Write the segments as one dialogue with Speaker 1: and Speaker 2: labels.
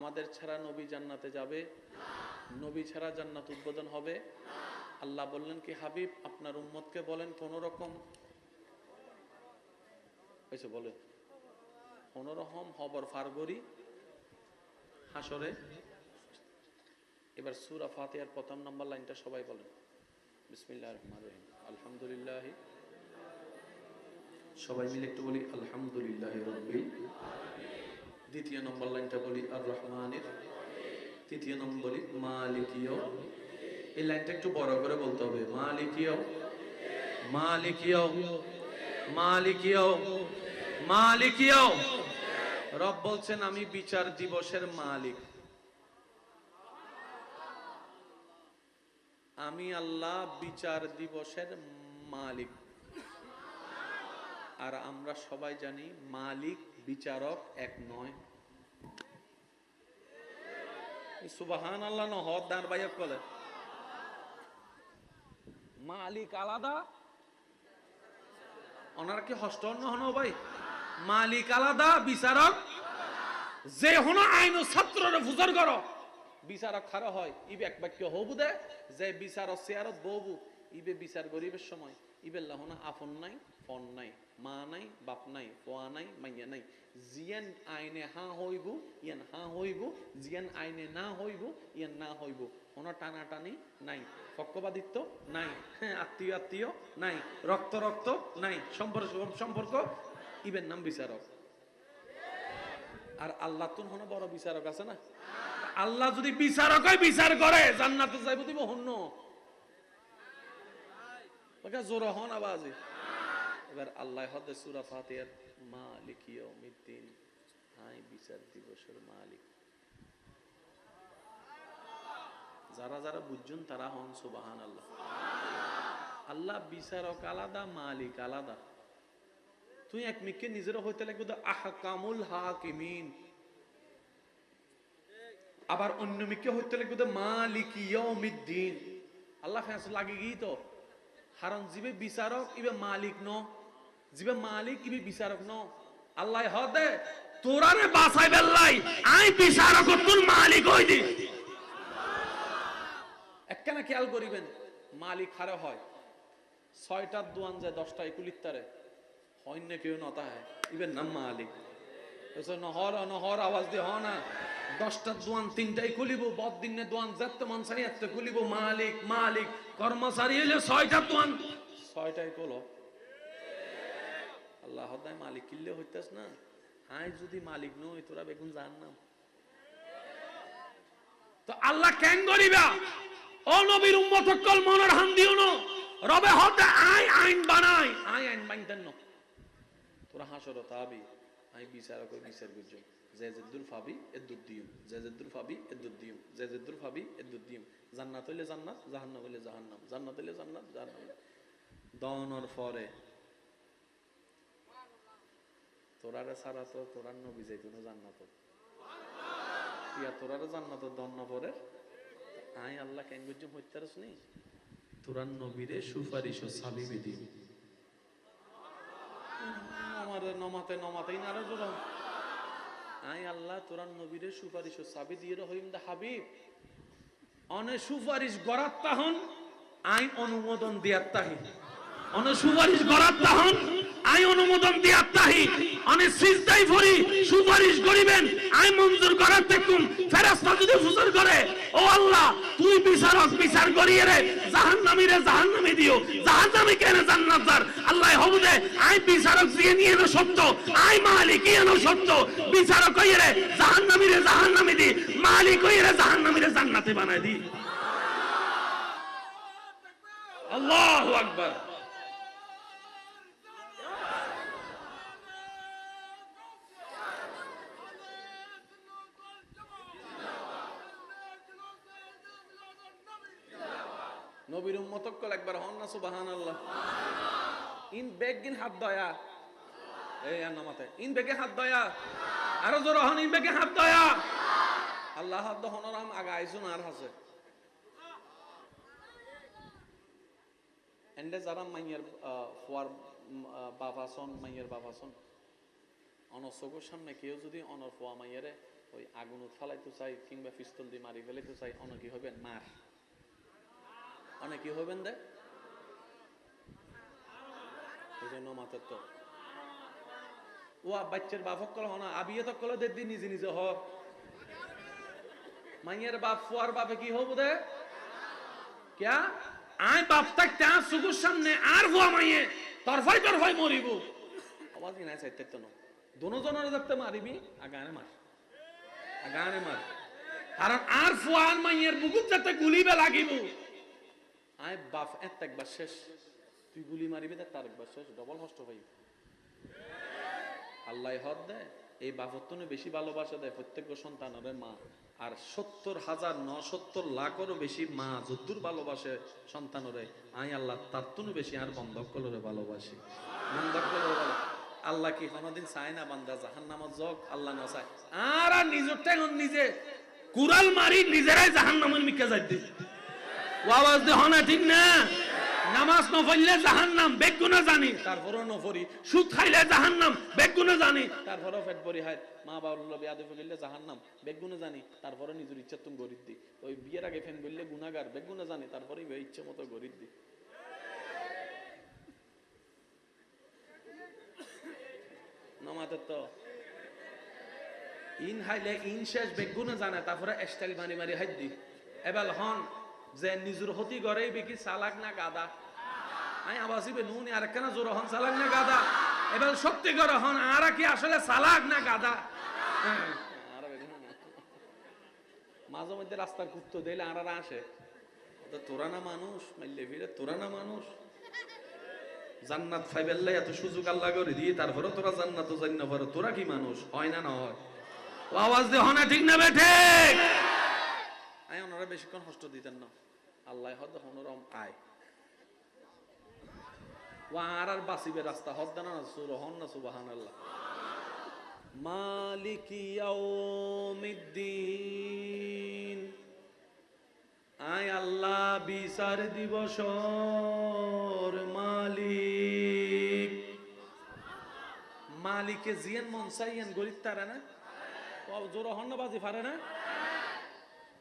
Speaker 1: আমাদের ছাড়া নবী জান্নাতে যাবে? নবী ছাড়া জান্নাত উদ্বোধন হবে? আল্লাহ বললেন কি, হাবিব, আপনার উম্মতকে বলেন কোন রকম। হয়েছে বলে কোন রকম হবর ফারগরি? হাসরে এবার সুরা ফাতিহার প্রথম নম্বর লাইনটা সবাই বলেন। বিসমিল্লাহ রহমান রহিম। আলহামদুলিল্লাহ। সবাই মিলে একটু বলি, আলহামদুলিল্লাহ রব্বিল দ্বিতীয় নম্বর লাইনটা বলি আর রহমানের তৃতীয় নম্বর বলি মালিকীয় এই লাইনটা একটু বড় করে বলতে হবে মালিকীয় মালিকীয় মালিকীয় মালিকীয় রব বলছেন, আমি বিচার দিবসের মালিক। আমি আল্লাহ বিচার দিবসের মালিক। আর আমরা সবাই জানি, মালিক বিচারক এক নয়। সুবাহান আল্লাহ ন হদ দান বাইক বলে মালিক আলাদা। ওনার কি হস্ত হন ভাই? মালিক আলাদা, বিচারক। যে হন আইন ছাত্ররে ফুজার করো বিচারক খারা হয়, ইবে এক বাক্য হবু দে যে বিচারক চেয়ারত বহবু ইবে বিচার গরিবের সময়। ইবে লাহনা আপন নাই। ফন নাই মা নাই বাপ নাই পোয়া নাই মাইয়া নাই জিয়ান আইনে হা হইব ইয়ান হা হইব জিয়ান আইনে না হইব ইয়ান না হইব কোনো টানা টানি নাই পক্ষপাতিত্ব নাই হ্যাঁ আত্মীয় আত্মীয় নাই রক্ত রক্ত নাই সম্পর্ক সম্পর্ক ইবের নাম বিচারক আর আল্লাহ তো হনো বড় বিচারক আছে না আল্লাহ যদি বিচারক হয় বিচার করে জান্নাতে যাইব দিব হন্য জোর হন আবাজি এবার আল্লাহ হদে সুরা ফাতিহার, মালিক ইয়াউমিদ্দিন। হাই বিচার দিবসের মালিক। যারা যারা বুঝছেন তারা হন সুবাহান আল্লাহ আল্লাহ বিচারক আলাদা, মালিক আলাদা। তুই এক মিককে নিজের হইতে লাগবে তো আহকামুল হাকিমিন। আবার অন্য মিককে হইতে লাগবে তো মালিক ইয়াউমিদ্দিন। আল্লাহ ফেসলা লাগে গিয়ে তো। হারণ জিবে বিচারক ইবে মালিক ন জিবে মালিক ইবে বিচারক, ন। আল্লাহ হদে তোরারে বাসাই বেল্লাই, আই বিচারক তোর মালিক হই দি। একখানা খেয়াল করিবেন, মালিক হারে হয়, ছয়টার দোয়ান যায় দশটা একুলিত্তারে না কেউ নতা হয়, ইবেন নাম মালিক। নহর নহর আওয়াজ দিয়ে হ না, দশটার দোয়ান তিনটাই খুলিব বদ দিনে দোয়ান যাতে মনসারি এত খুলিব, মালিক মালিক, কর্মচারী হইলে ছয়টার দোয়ান ছয়টাই কলো আল্লাহ হদায় মালিক কিনলে হইতাস না। আই যদি মালিক নই তোরা বেগুন জান না তো আল্লাহ কেন করিবা ও নবীর উম্মত কল মনের হান দিও ন। রবে হতে আই আইন বানাই। আই আইন বানতেন না। তোরা হাসর তাবি। আই বিচার কই বিচার বুঝছ যে জেদুল ফাবি এদুদ দিম যে জেদুল ফাবি এদুদ দিম যে জেদুল ফাবি এদুদ দিম জান্নাত হইলে জান্নাত, জাহান্নাম হইলে জাহান্নাম। জান্নাত হইলে জান্নাত, জাহান্নাম দনর পরে তোরারে সারা তো তোরার নবী যাইতো জান্নাত ইয়া তোরারে জান্নাত দন্ন পরে আই আল্লাহ কেন বুঝছ হইতারস নি? তোরার নবীরে সুপারিশ ও সাবিবে দিবি আমার নমাতে নমাতেই না আরও জোর আই আল্লাহ, তোরার নবীরে সুপারিশ ও সাবি দিয়ে রহিম দা হাবিব। অনে সুপারিশ গরাত তাহন আই অনুমোদন দিয়ার তাহি অনে সুপারিশ গরাত তাহন আই অনুমোদন দিয়ার তাহি অনে সিজদাই ভরি, সুপারিশ করিবেন। আই মঞ্জুর করার দেখুন, ফেরেশতা যদি ফুসর করে, ও আল্লাহ, তুই বিচারক বিচার করিয়ে রে, জাহান্নামী রে, জাহান্নামী দিও। জাহান্নামী কেন জান্নাত দার আল্লাহ হবুদে আই বিচারক দিয়ে নিয়ে এলো সত্য, আই মালিক এনো সত্য। বিচারক কইয়ে রে, জাহান্নামী রে, জাহান্নামী দি। মালিক কইয়ে রে, জাহান্নামী রে, জান্নাতে বানায় দি। আল্লাহু আকবার। নবীর উম্মতক কল একবার হন না, সুবহানাল্লাহ। ইন বেগিন হাত দয়া। এই ইন বেগে হাত দয়া। আরও জোর হন, ইন বেগে হাত দয়া। আল্লাহ হাত আগা আর হাসে। এন্ডে যারা মাইয়ের ফুয়ার বাবাসন মাইয়ের বাবাসন সামনে কেউ যদি অনর ফুয়া মাইয়ারে ওই আগুন ফালাইতে চাই কিংবা পিস্তল দিয়ে মারি ফেলাইতে চাই অনেকে হবেন মার। অনেকে হবেন দে ও বাচ্চার বাপক কল হনা আবিয়ে তো কল নিজে নিজে মাইয়ের বাপ ফুয়ার বাপে কি হব দে ক্যা? আই বাপ সুগুর সামনে, আর ফুয়া মাইয়ে, তরফাই তরফাই মরিব। আওয়াজ চাইতে তো না। দেখতে মারিবি আগানে মার। আগানে মার। কারণ আর ফুয়ার মাইয়ের বুকুত যাতে গুলিবে লাগিব। আই বাপ এত একবার শেষ। তুই গুলি মারিবি দেখ তার একবার শেষ। ডবল পাই আল্লাহ হদ দেয়। এই বাপত্তনে বেশি ভালোবাসা দেয় প্রত্যেক মা। আর সত্তর হাজার ন সত্তর লাখেরও বেশি মা যদ্দুর ভালোবাসে আল্লাহ, তার তুনু বেশি আর বন্ধক কলরে ভালোবাসি। বন্ধক আল্লাহ কি কোনোদিন চায় না বান্দা? জাহান নামাজ জগ আল্লাহ না চায়। আর আর এখন নিজে। কুরাল মারি নিজেরাই জাহান নামের মিকে যাই ও আওয়াজ দেহ না ঠিক না? নামাজ বেগুনে জানি। তারপরও নফরি। সুদ খাইলে বেগুনে জানি। তারপরও ভরি হায়। মা বেগুনে জানি। তারপরে নিজের ইচ্ছা তুমি গরিব দি। ওই বিয়ের আগে ফেন বললে বেগুনে জানি। তারপরে ইচ্ছে মতো গরিব দি। নমাতে তো। ইন হাইলে ইন শেষ বেগুনে জানে। তারপরে স্টাইল মারি মারি হাই দি। এবার হন। যে নিজের হতি গড়ে বিকি চালাক না গাদা। আই আবাসিবে নুন আর কেন জোর হন চালাক না গাদা। এবার সত্যি করে হন আর কি আসলে চালাক না গাদা। মাঝে মধ্যে রাস্তার কুত্তো দিলে আর আসে। তোরা না মানুষ, মাইলে ফিরে তোরা না মানুষ। জান্নাত ফাইবেল্লাই এত সুযোগ আল্লাহ করে দিয়ে তারপরে তোরা জান্নাত জান্ন পারো তোরা কি মানুষ? হয় না না হয় আওয়াজ দে হনা ঠিক না বেঠে আয়, ওনারা বেশিক্ষণ কষ্ট দিতেন না। আল্লাহ হদ হনরম, আয়। ও আর আর বাসিবে রাস্তা, হদ না না, সুর হন না সুবাহান আল্লাহ মালিকি ইয়াউমিদ্দিন। আয় আল্লাহ, বিচার দিবসর মালিক। মালিকে জিয়ান মন চাইয়েন, গরিব তারা না? জোর বাজি পারে না?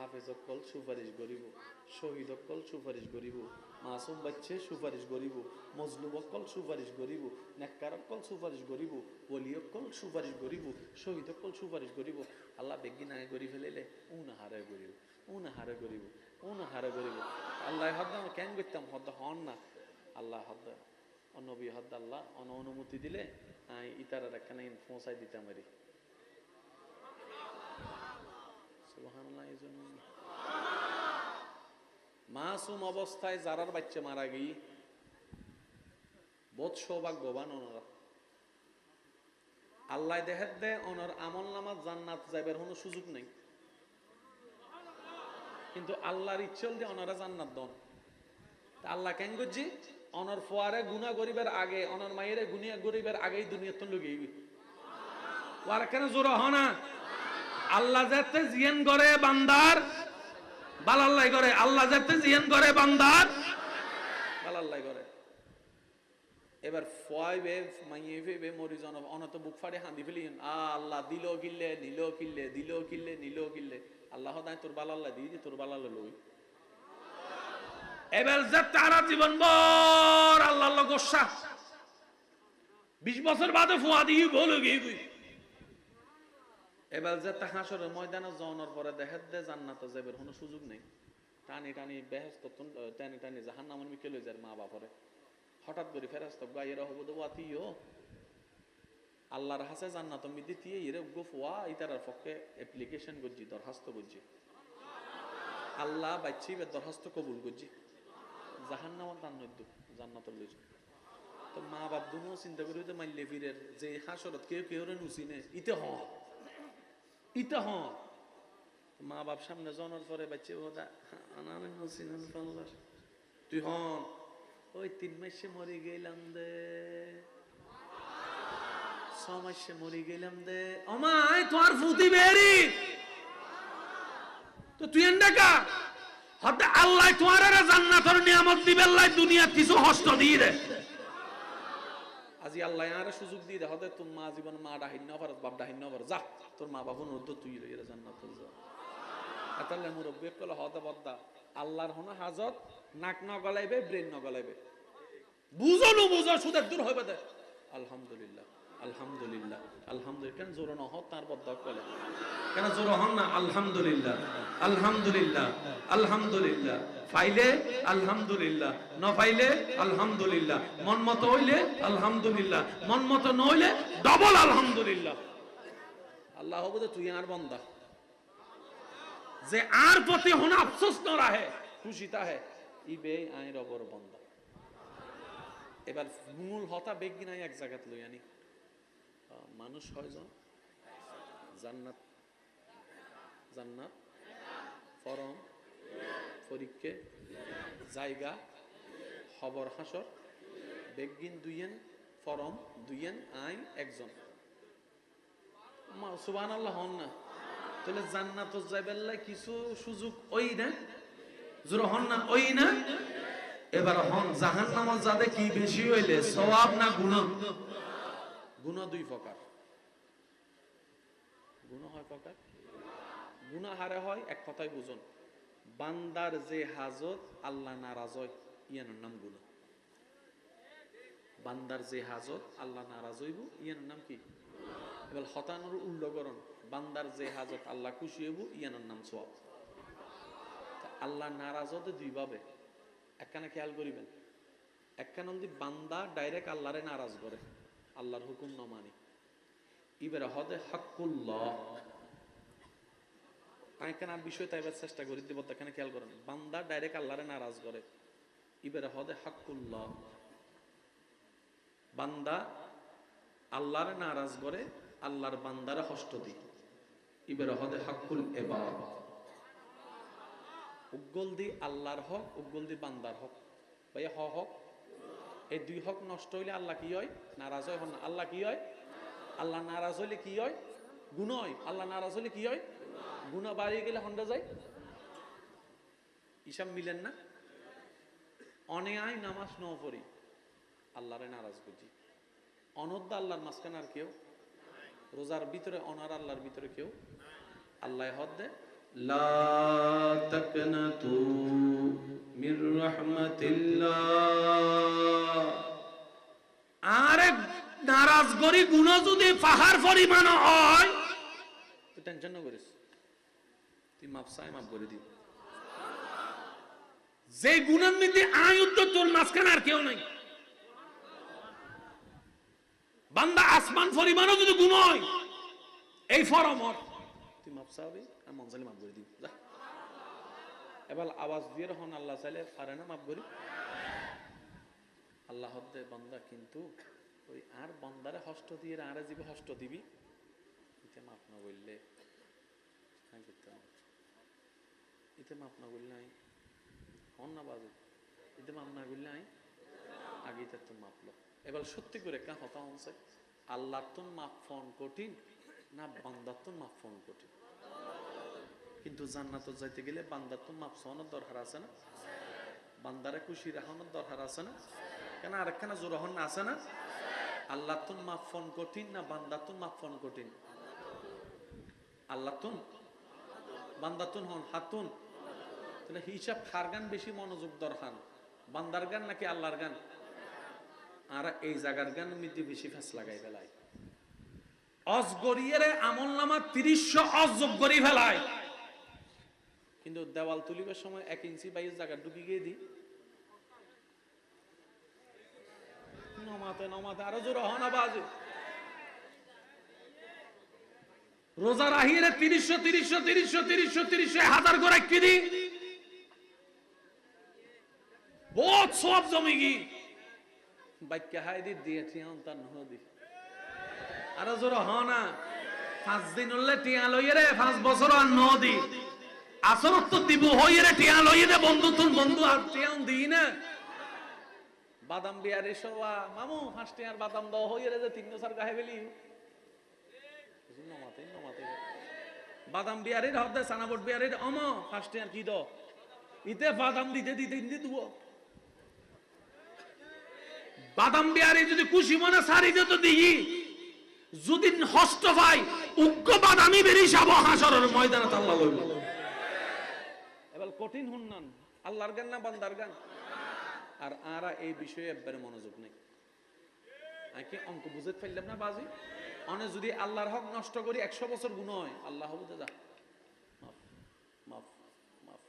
Speaker 1: হাফেজ অকল সুপারিশ করিব, শহীদ অকল সুপারিশ করিব, মাসুম বাচ্চে সুপারিশ করিব, মজলুম অকল সুপারিশ করিব, নেককার অকল সুপারিশ করিব, ওলি অকল সুপারিশ করিব, শহীদ অকল সুপারিশ করিব। আল্লাহ বেগি নাই করি ফেলিলে উন হারে করিব, উন হারে করিব, উন হারে করিব। আল্লাহ হদ্দ কেন করতাম? হদ্দ হন না। আল্লাহ হদ্দ অনবী হদ্দ আল্লাহ অন অনুমতি দিলে, আই ইতারা রাখানে পৌঁছাই দিতাম আরি সুবহানাল্লাহ এই জন্য মাসুম অবস্থায় যারার বাচ্চা মারা গই, বোধ সৌভাগ্যবান ওনারা। আল্লাহ দেহের দে ওনার আমল নামাজ জান্নাত যাইবার কোনো সুযোগ নেই। কিন্তু আল্লাহর ইচ্ছল দিয়ে ওনারা জান্নাত দন। আল্লাহ কেন করছি? অনর ফোয়ারে গুণা গরিবের আগে অনর মায়ের গুনিয়া গরিবের আগেই দুনিয়া তো লুকিয়ে ওয়ার কেন জোর হনা আল্লাহ যাতে জিয়ান করে বান্দার। বালাল্লাই করে, আল্লাহ যাতে জিয়ান করে বান্দার। বালাল্লাই করে। এবার ফয় বে, মাইয়ে বে বে, মরি জন অনত বুক ফাড়ে হাঁদি ফেলি। আ, আল্লাহ দিল কিল্লে, নিল কিল্লে, দিল কিল্লে, নিল কিল্লে। আল্লাহ দায় তোর বালাল্লা দিয়ে দি, তোর বালাল্লা লই। এবার যে তারা জীবন বর আল্লাহ গোসা। বিশ বছর বাদে ফুয়া দিয়ে বলো গিয়ে। এবার যে হাসর ময়দানে যাওয়ার পরে দেখে দে জান্নাত যাবার কোনো সুযোগ নেই। টানি টানি বেহেস্ত টানি টানি জাহান নামের মিকে লই যায় মা বাপরে। হঠাৎ করে ফেরাস্ত গাইয়েরা হব তো ওয়াতিও আল্লাহর হাসে জান্নাত মিদি দিয়ে ইরে গো ফুয়া, ইতারার পক্ষে অ্যাপ্লিকেশন করছি, দরখাস্ত করছি। আল্লাহ বাচ্চি দরখাস্ত কবুল করছি। জাহান জান্নাতর লইছ। তো মা বাপ দুনো চিন্তা করি তো মাইলে ফিরের যে হাসরত কেউ কেউ নুসিনে, ইতে হ ইতে হ। মা বাপ সামনে জনের পরে বাচ্চা নসিনান তুই হন। ওই তিন মাসে মরে গেলাম দে। ছ মাসে মরে গেলাম দে। অমাই তোমার ফুতি বেরি। তো তুই এন্ডাকা হতে আল্লাহ তোমার জান্নাতর নিয়ামত দিবে আল্লাহ দুনিয়া কিছু হস্ত দিয়ে দে। আজি আল্লাহ আরে সুযোগ দিয়ে দে হতে তোর মা জীবন মা ডাহিন পার বাপ ডাহিন পার যা, তোর মা বাবু নদ্য তুই রইরে জান্নাত যা এতালে মুরব্বী কল হতে বদ্দা, আল্লাহর হন হাজত নাক ন গলাইবে, ব্রেন ন গলাইবে। বুঝো নো বুঝো, সুদের দূর হইবে দে। আলহামদুলিল্লাহ। আলহামদুলিল্লাহ। আলহামদুলিল্লাহ। কেন জোর ন তার বদ্দা কলে কেন জোর হন না? আলহামদুলিল্লাহ। আলহামদুলিল্লাহ। আলহামদুলিল্লাহ। আলহামদুলিল্লাহ। ন আলহামদুলিল্লাহ। মন মতো হইলে আলহামদুলিল্লাহ। মন মতো নইলে ডবল আলহামদুলিল্লাহ। আল্লাহ হব তুই আর বন্দা। যে আর প্রতি হন আফসোস ন রাহে খুশিতা হে ইবে আই রবর বন্দা। এবার মূল হতা বেগি নাই এক জায়গাত লই আনি মানুষ হয় জন জান্নাত জান্নাত, ফরম পরীক্ষে জায়গা, খবর, হাসর, বেগিন দুইয়েন, ফরম দুইয়েন, আইন একজন। সুবান আল্লাহ হন না। তাহলে জান্নাত যাইবেল্লা কিছু সুযোগ ওই না? জোর হন না, ওই না? এবার হন জাহান নামাজ যাতে কি বেশি হইলে, সওয়াব না গুণ গুণ দুই প্রকার। গুণা হয় প্রকার? গুণা হারে হয়, এক কথাই বুঝুন। বান্দার যে হাজত, আল্লাহ নারাজ হয় ইয়ানোর নাম গুণা। বান্দার যে হাজত, আল্লাহ নারাজ হইব ইয়ানোর নাম কি? এবার হতানোর উল্লগরণ বান্দার যে হাজত, আল্লাহ খুশি হইব, ইয়ানোর নাম সোয়াব। আল্লাহ নারাজ হতে দুই ভাবে। একখানে খেয়াল করিবেন। একখান বান্দা ডাইরেক্ট আল্লাহরে নারাজ করে আল্লাহর হুকুম ন মানি। ইবের হদে হাক্কুল্লাহ। এখানে আর বিষয় তাইবার চেষ্টা করি, দিব এখানে খেয়াল করেন। বান্দা ডাইরেক্ট আল্লাহরে নারাজ করে। ইবের হদে বান্দা আল্লাহরে নারাজ করে, আল্লাহর বান্দারে দি ইবের হদে হাক্কুল এবার উগ্গল দি আল্লাহর হক উগ্গল দি বান্দার হক। ভাই হ হক এই দুই হক নষ্ট হইলে আল্লাহ কি হয়? নারাজ হয়, হন। আল্লাহ কি হয়? আল্লাহ নারাজ হইলে কি হয়? গুণ হয়। আল্লাহ নারাজ হইলে কি হয়? গুণ বাড়িয়ে গেলে হন্ডা যায়। হিসাব মিলেন না? অনেয়াই নামাজ ন পড়ি। আল্লাহরে নারাজ বুঝি। অনদ্য আল্লাহর মাঝখানে আর কেউ? রোজার ভিতরে অনার আল্লাহর ভিতরে কেউ? আল্লাহ হদ দে লা তাকনাতু মির রাহমাতিল্লাহ আরে নারাজ করি গুণ যদি পাহাড় পরিমাণ হয়, তুই টেনশন না করিস। তুই মাপ চাই, মাপ করে দিবি। যে গুণের মধ্যে আয়ুদ্ধ তোর মাঝখানে আর কেউ নাই। বান্দা আসমান পরিমাণও যদি গুণ হয়, এই ফরমর তুই মাপ চাবি আর মনসালি মাপ করে দিবি যা এবার আওয়াজ দিয়ে রহন আল্লাহ চাইলে পারে না মাপ করি আল্লাহ হদ্দে বান্দা কিন্তু ওই আর বন্দারে হষ্ট দিয়ে আরে জীবে হষ্ট দিবি ইতে মাপ না বললে হ্যাঁ করতে হবে ইতে মাপ না বললে আই হন না বাজু ইতে মাপ না বললে আই আগে তো মাপলো এবার সত্যি করে কা হতা হনছে আল্লাহ তো মাপ ফোন কঠিন না বান্দার তো মাপ ফোন কঠিন। কিন্তু জান্নাত যাইতে গেলে বান্দার তো মাপ সহনের দরকার আছে না? বান্দারে খুশি রাখানোর দরকার আছে না? কেন আরেকখানা জোরহন আছে না? আল্লাহ তুন মাপ ফোন কঠিন না, বান্দা তুন মাপ ফোন কঠিন? আল্লাহ তুন বান্দা তুন হন হাতুন। তাহলে হিসাব খার গান বেশি মনোযোগ দরকার? বান্দার গান নাকি আল্লাহর গান? আর এই জায়গার গান মধ্যে বেশি ফেস লাগাই ফেলায় অজগরিয়ের আমল নামা তিরিশশো অজগরি ফেলায়। কিন্তু দেওয়াল তুলিবার সময় এক ইঞ্চি বাইশ জায়গা ঢুকি গিয়ে দিই। নমাতে নমাতে আরও জোর হনা বাজে। রোজা রাহিরে তিরিশশো তিরিশশো তিরিশশো তিরিশশো তিরিশশো হাজার করে কি দি বহুত সব জমি গি বাক্যা হাই দি দিয়ে টিয়ান তার নদী আরও জোর হনা পাঁচ দিন হলে টিয়া লইয়ে রে, পাঁচ বছর আর নদী আসরত তো দিব হইয়ে রে, টিয়া লইয়ে দে বন্ধু তুন বন্ধু আর টিয়া না। বাদাম বিয়ারে সওয়া। মামু ফার্স্ট ইয়ার বাদাম দাও, হইয়ে রে যে তিন বছর গাহে বেলি। বাদাম সানাবট অম ফার্স্ট ইয়ার কি দাও? ইতে বাদাম দিতে দিতে দিতে দুব বাদাম বিয়ারে যদি খুশি মনে সারি দিত দিই। যদি হস্ত ভাই উগ্র বাদামি বেরি সাব হাসরের ময়দানে তাল্লা লইব এবার কঠিন হুন্নান। আল্লাহর গান না বান্দার গান আর আরা এই বিষয়ে একবারে মনোযোগ নেই। আমি কি অঙ্ক বুঝে ফেললাম না, বাজি? অনে যদি আল্লাহর হক নষ্ট করি, একশো বছর গুণ হয়। আল্লাহ বুঝে যা। মাফ মাফ মাফ।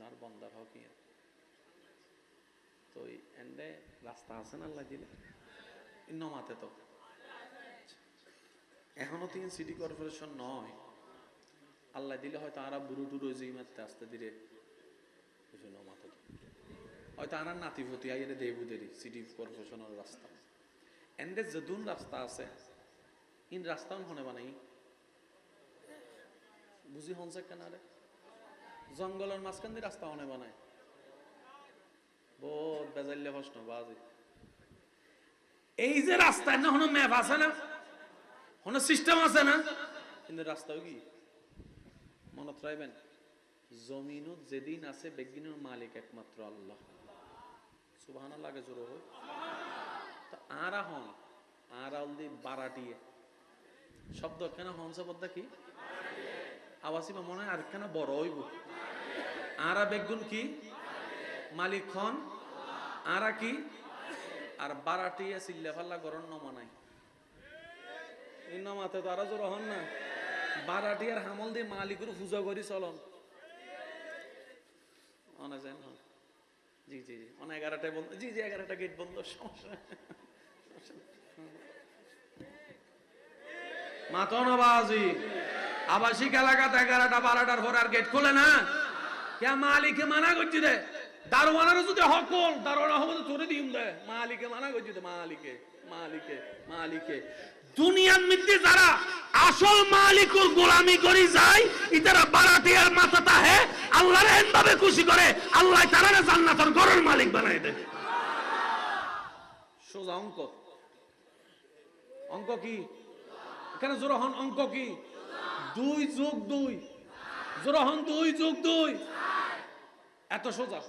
Speaker 1: নার বন্দার হক ইয়ে। তো এন্ডে রাস্তা আছে না আল্লাহ দিলে? নমাতে তো। এখনও তিন সিটি কর্পোরেশন নয়। আল্লাহ দিলে হয়তো আরা বুড়ো টুড়ো যেই মারতে আসতে ধীরে। তো হয়তো আনার নাতি ভতি আইরে দেবুদেরই সিটি কর্পোরেশনের রাস্তা। এন্ডে যদুন রাস্তা আছে। ইন রাস্তা হনে বানাই। বুঝি হনছে কেনারে জঙ্গলের মাঝখান দিয়ে রাস্তা হনে বানায় বহুত বেজাইলে প্রশ্ন, বাজি। এই যে রাস্তায় না হনো ম্যাপ আছে না? হনো সিস্টেম আছে না? কিন্তু রাস্তাও কি? মনত রাখবেন জমিনত যেদিন আছে, বেগিনের মালিক একমাত্র আল্লাহ। সুবহান লাগে জোর হোক তা আরা হন, আরা অলদি বারাটিয়ে। শব্দ কেন হন শব্দ কি? আওয়াসি বা মনে হয় আর কেন বড় হইব। আরা বেগুন কি? মালিক হন। আরা কি? আর বারাটিয়ে সিল্লে ফাল্লা গরম নমানাই এই তো আরা জোর না। বারাটি আর হামল দিয়ে পূজা করি চলন। জি জি জি। অনেক এগারোটায় বন্ধ জি জি, এগারোটা গেট বন্ধ, সমস্যা আবাসিক এলাকাতে এগারোটা, বারোটার পর আর গেট খোলে না। কে মালিকে মানা করছি রে? দারোয়ানের যদি হকল দারোয়ানা হবে তো দিম দে মালিকে মানা করছি দে মালিকে মালিকে মালিকে দুনিয়ার মধ্যে যারা আসল মালিকুল গোলামি করি যায়, ইতারা বারাটিয়ার মাথাটা হে, আল্লাহর এন ভাবে খুশি করে, আল্লাহ তারা জান্নাতের ঘরের মালিক বানাই দেয়। সোজা অঙ্ক। অঙ্ক কি? এখানে জোরহন অঙ্ক কি? দুই যোগ দুই। জোরহন দুই যোগ দুই। এত সোজা।